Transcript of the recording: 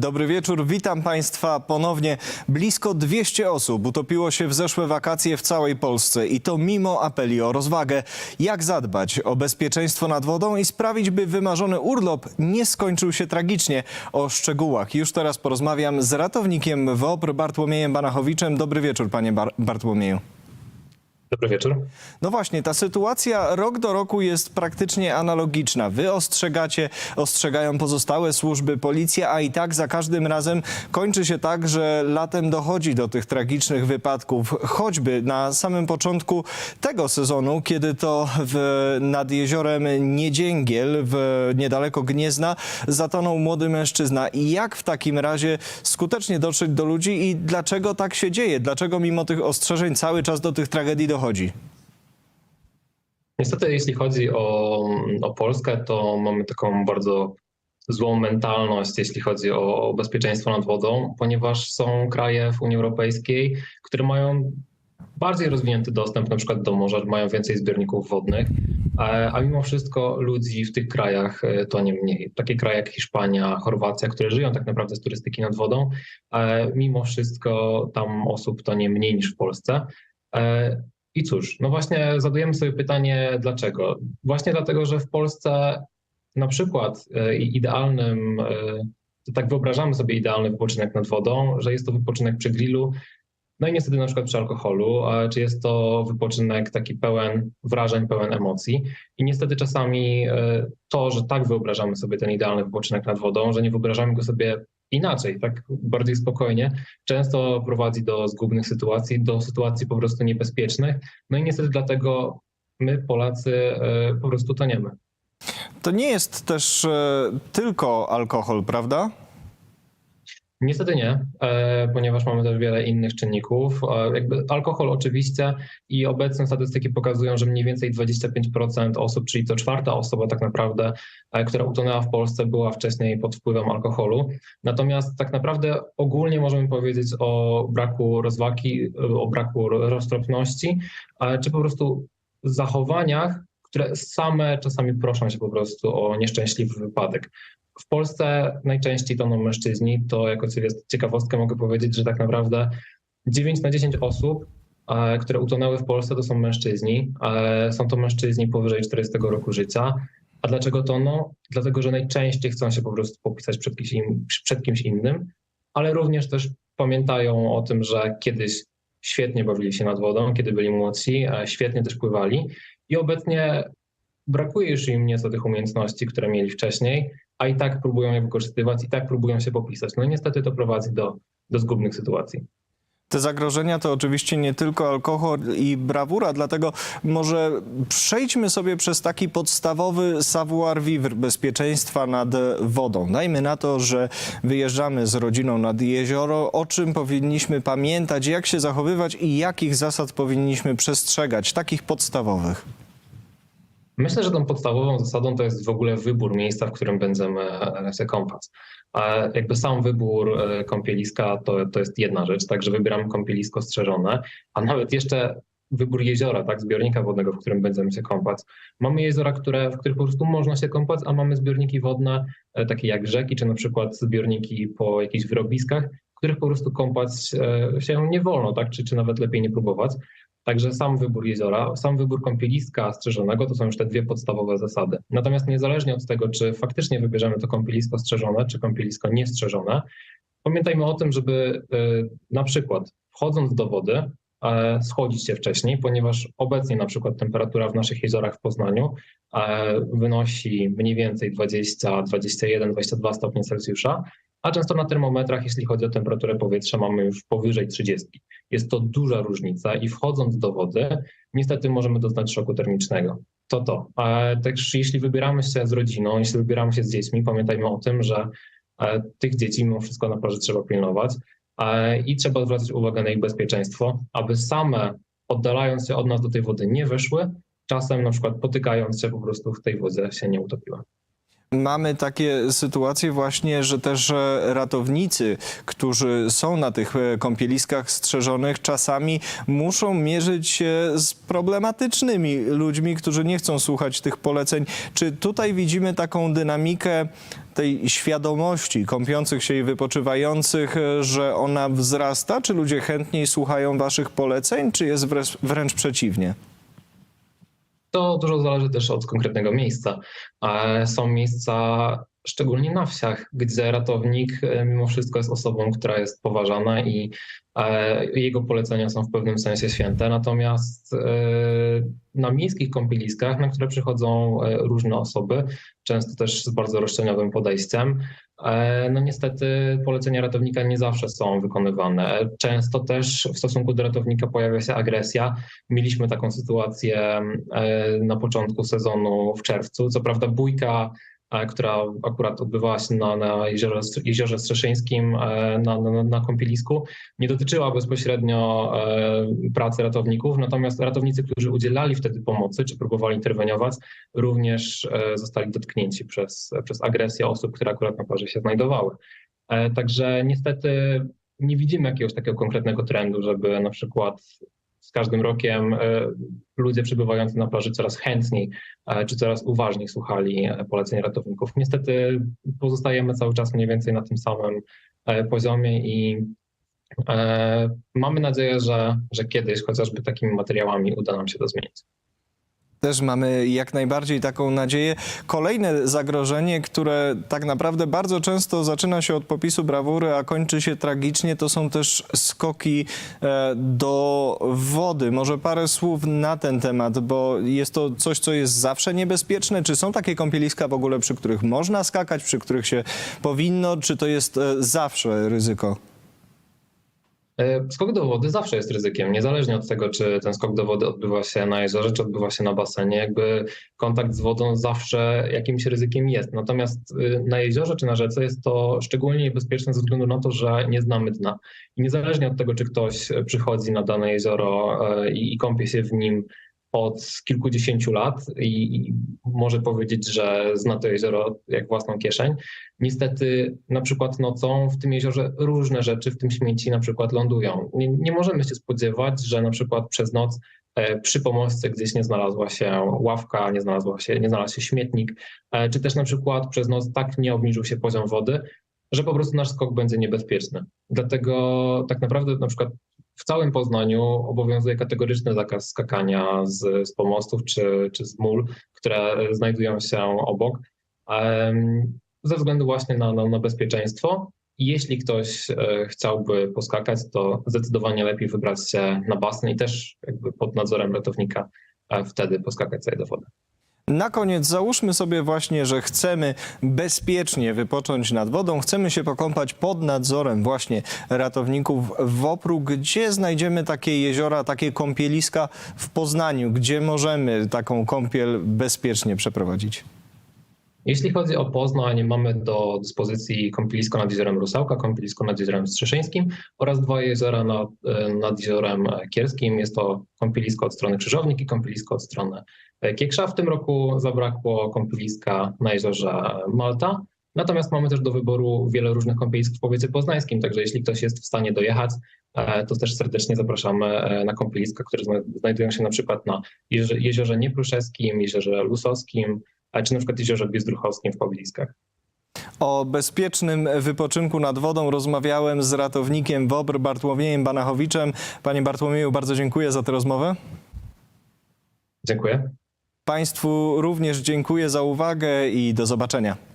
Dobry wieczór, witam Państwa ponownie. Blisko 200 osób utopiło się w zeszłe wakacje w całej Polsce i to mimo apeli o rozwagę. Jak zadbać o bezpieczeństwo nad wodą i sprawić, by wymarzony urlop nie skończył się tragicznie? O szczegółach już teraz porozmawiam z ratownikiem WOPR Bartłomiejem Banachowiczem. Dobry wieczór, panie Bar- Bartłomieju. Dobry wieczór. No właśnie, ta sytuacja rok do roku jest praktycznie analogiczna. Wy ostrzegacie, ostrzegają pozostałe służby, policja, a i tak za każdym razem kończy się tak, że latem dochodzi do tych tragicznych wypadków. Choćby na samym początku tego sezonu, kiedy to w, nad jeziorem Niedzięgiel, w, niedaleko Gniezna, zatonął młody mężczyzna. I jak w takim razie skutecznie dotrzeć do ludzi i dlaczego tak się dzieje? Dlaczego mimo tych ostrzeżeń cały czas do tych tragedii dochodzi? Niestety, jeśli chodzi o, o Polskę, to mamy taką bardzo złą mentalność, jeśli chodzi o, bezpieczeństwo nad wodą, ponieważ są kraje w Unii Europejskiej, które mają bardziej rozwinięty dostęp na przykład do morza, mają więcej zbiorników wodnych, a, a mimo wszystko ludzi w tych krajach e, to nie mniej. Takie kraje jak Hiszpania, Chorwacja, które żyją tak naprawdę z turystyki nad wodą, e, mimo wszystko tam osób to nie mniej niż w Polsce. I cóż, no właśnie zadajemy sobie pytanie, dlaczego? Właśnie dlatego, że w Polsce na przykład e, idealnym, e, tak wyobrażamy sobie idealny wypoczynek nad wodą, że jest to wypoczynek przy grillu, no i niestety na przykład przy alkoholu, czy jest to wypoczynek taki pełen wrażeń, pełen emocji. I niestety czasami e, to, że tak wyobrażamy sobie ten idealny wypoczynek nad wodą, że nie wyobrażamy go sobie inaczej, tak bardziej spokojnie, często prowadzi do zgubnych sytuacji, do sytuacji po prostu niebezpiecznych. No i niestety dlatego my, Polacy, e, po prostu toniemy. To nie jest też e, tylko alkohol, prawda? Niestety nie, e, ponieważ mamy też wiele innych czynników. E, Jakby alkohol oczywiście i obecne statystyki pokazują, że mniej więcej 25% osób, czyli to czwarta osoba tak naprawdę, e, która utonęła w Polsce, była wcześniej pod wpływem alkoholu. Natomiast tak naprawdę ogólnie możemy powiedzieć o braku rozwagi, o braku roztropności, czy po prostu zachowaniach, które same czasami proszą się po prostu o nieszczęśliwy wypadek. W Polsce najczęściej toną mężczyźni. To jako ciekawostkę mogę powiedzieć, że tak naprawdę 9 na 10 osób, e, które utonęły w Polsce, to są mężczyźni. E, Są to mężczyźni powyżej 40 roku życia. A dlaczego toną? Dlatego, że najczęściej chcą się po prostu popisać przed kimś, przed kimś innym, ale również też pamiętają o tym, że kiedyś świetnie bawili się nad wodą, kiedy byli młodsi, e, świetnie też pływali i obecnie brakuje już im nieco tych umiejętności, które mieli wcześniej, a i tak próbują je wykorzystywać, i tak próbują się popisać. No i niestety to prowadzi do, do zgubnych sytuacji. Te zagrożenia to oczywiście nie tylko alkohol i brawura, dlatego może przejdźmy sobie przez taki podstawowy savoir vivre bezpieczeństwa nad wodą. Dajmy na to, że wyjeżdżamy z rodziną nad jezioro, o czym powinniśmy pamiętać, jak się zachowywać i jakich zasad powinniśmy przestrzegać, takich podstawowych. Myślę, że tą podstawową zasadą to jest w ogóle wybór miejsca, w którym będziemy się kąpać. A jakby sam wybór e, kąpieliska to, to jest jedna rzecz, także wybieramy kąpielisko strzeżone, a nawet jeszcze wybór jeziora, tak, zbiornika wodnego, w którym będziemy się kąpać. Mamy jeziora, które, w których po prostu można się kąpać, a mamy zbiorniki wodne, e, takie jak rzeki, czy na przykład zbiorniki po jakichś wyrobiskach, w których po prostu kąpać e, się nie wolno, tak, czy, czy nawet lepiej nie próbować. Także sam wybór jeziora, sam wybór kąpieliska strzeżonego to są już te dwie podstawowe zasady. Natomiast niezależnie od tego, czy faktycznie wybierzemy to kąpielisko strzeżone, czy kąpielisko niestrzeżone, pamiętajmy o tym, żeby y, na przykład wchodząc do wody, e, schodzić się wcześniej, ponieważ obecnie na przykład temperatura w naszych jeziorach w Poznaniu e, wynosi mniej więcej 20, 21, 22 stopnie Celsjusza, a często na termometrach, jeśli chodzi o temperaturę powietrza, mamy już powyżej 30. Jest to duża różnica i wchodząc do wody, niestety możemy doznać szoku termicznego. To to. A też jeśli wybieramy się z rodziną, jeśli wybieramy się z dziećmi, pamiętajmy o tym, że e, tych dzieci mimo wszystko na plaży trzeba pilnować e, i trzeba zwracać uwagę na ich bezpieczeństwo, aby same oddalając się od nas do tej wody nie weszły, czasem na przykład potykając się po prostu w tej wodzie się nie utopiły. Mamy takie sytuacje właśnie, że też ratownicy, którzy są na tych e, kąpieliskach strzeżonych, czasami muszą mierzyć się z problematycznymi ludźmi, którzy nie chcą słuchać tych poleceń. Czy tutaj widzimy taką dynamikę tej świadomości kąpiących się i wypoczywających, e, że ona wzrasta? Czy ludzie chętniej słuchają waszych poleceń, czy jest wręcz przeciwnie? To dużo zależy też od konkretnego miejsca. E, Są miejsca, szczególnie na wsiach, gdzie ratownik e, mimo wszystko jest osobą, która jest poważana i e, jego polecenia są w pewnym sensie święte. Natomiast e, na miejskich kąpieliskach, na które przychodzą różne osoby, często też z bardzo roszczeniowym podejściem, no niestety polecenia ratownika nie zawsze są wykonywane. Często też w stosunku do ratownika pojawia się agresja. Mieliśmy taką sytuację na początku sezonu w czerwcu. Co prawda bójka, która akurat odbywała się na, na jeziorze, jeziorze Strzeszyńskim, e, na, na, na kąpielisku, nie dotyczyła bezpośrednio e, pracy ratowników, natomiast ratownicy, którzy udzielali wtedy pomocy czy próbowali interweniować, również e, zostali dotknięci przez, przez agresję osób, które akurat na plaży się znajdowały. E, Także niestety nie widzimy jakiegoś takiego konkretnego trendu, żeby na przykład z każdym rokiem e, ludzie przebywający na plaży coraz chętniej e, czy coraz uważniej słuchali e, poleceń ratowników. Niestety pozostajemy cały czas mniej więcej na tym samym poziomie i mamy nadzieję, że, że kiedyś chociażby takimi materiałami uda nam się to zmienić. Też mamy jak najbardziej taką nadzieję. Kolejne zagrożenie, które tak naprawdę bardzo często zaczyna się od popisu brawury, a kończy się tragicznie, to są też skoki e, do wody. Może parę słów na ten temat, bo jest to coś, co jest zawsze niebezpieczne. Czy są takie kąpieliska w ogóle, przy których można skakać, przy których się powinno, czy to jest e, zawsze ryzyko? E, Skok do wody zawsze jest ryzykiem, niezależnie od tego, czy ten skok do wody odbywa się na jeziorze, czy odbywa się na basenie. Jakby kontakt z wodą zawsze jakimś ryzykiem jest. Natomiast y, na jeziorze czy na rzece jest to szczególnie niebezpieczne ze względu na to, że nie znamy dna. I niezależnie od tego, czy ktoś przychodzi na dane jezioro e, i, i kąpie się w nim od kilkudziesięciu lat i, i może powiedzieć, że zna to jezioro jak własną kieszeń. Niestety, na przykład nocą w tym jeziorze różne rzeczy, w tym śmieci, na przykład lądują. Nie, nie możemy się spodziewać, że na przykład przez noc e, przy pomoście gdzieś nie znalazła się ławka, nie, znalazła się, nie znalazł się śmietnik, e, czy też na przykład przez noc tak nie obniżył się poziom wody, że po prostu nasz skok będzie niebezpieczny. Dlatego tak naprawdę na przykład w całym Poznaniu obowiązuje kategoryczny zakaz skakania z, z pomostów czy, czy z mól, które znajdują się obok, ze względu właśnie na, na, na bezpieczeństwo. Jeśli ktoś e, chciałby poskakać, to zdecydowanie lepiej wybrać się na basen i też jakby pod nadzorem ratownika e, wtedy poskakać sobie do wody. Na koniec załóżmy sobie właśnie, że chcemy bezpiecznie wypocząć nad wodą, chcemy się pokąpać pod nadzorem właśnie ratowników w Opru. Gdzie znajdziemy takie jeziora, takie kąpieliska w Poznaniu, gdzie możemy taką kąpiel bezpiecznie przeprowadzić? Jeśli chodzi o Poznań, mamy do dyspozycji kąpielisko nad jeziorem Rusałka, kąpielisko nad jeziorem Strzeszyńskim oraz dwa jeziora nad, nad jeziorem Kierskim. Jest to kąpielisko od strony Krzyżownik i kąpielisko od strony Kieksza. W tym roku zabrakło kąpieliska na jeziorze Malta. Natomiast mamy też do wyboru wiele różnych kąpielisk w powiecie poznańskim, także jeśli ktoś jest w stanie dojechać, e, to też serdecznie zapraszamy e, na kąpieliska, które zna- znajdują się na przykład na jeziorze Niepruszewskim, jeziorze Lusowskim, a czy na przykład jeziorze Bizdruchowskim w Pobliskach. O bezpiecznym wypoczynku nad wodą rozmawiałem z ratownikiem WOBR Bartłomiejem Banachowiczem. Panie Bartłomieju, bardzo dziękuję za tę rozmowę. Dziękuję. Państwu również dziękuję za uwagę i do zobaczenia.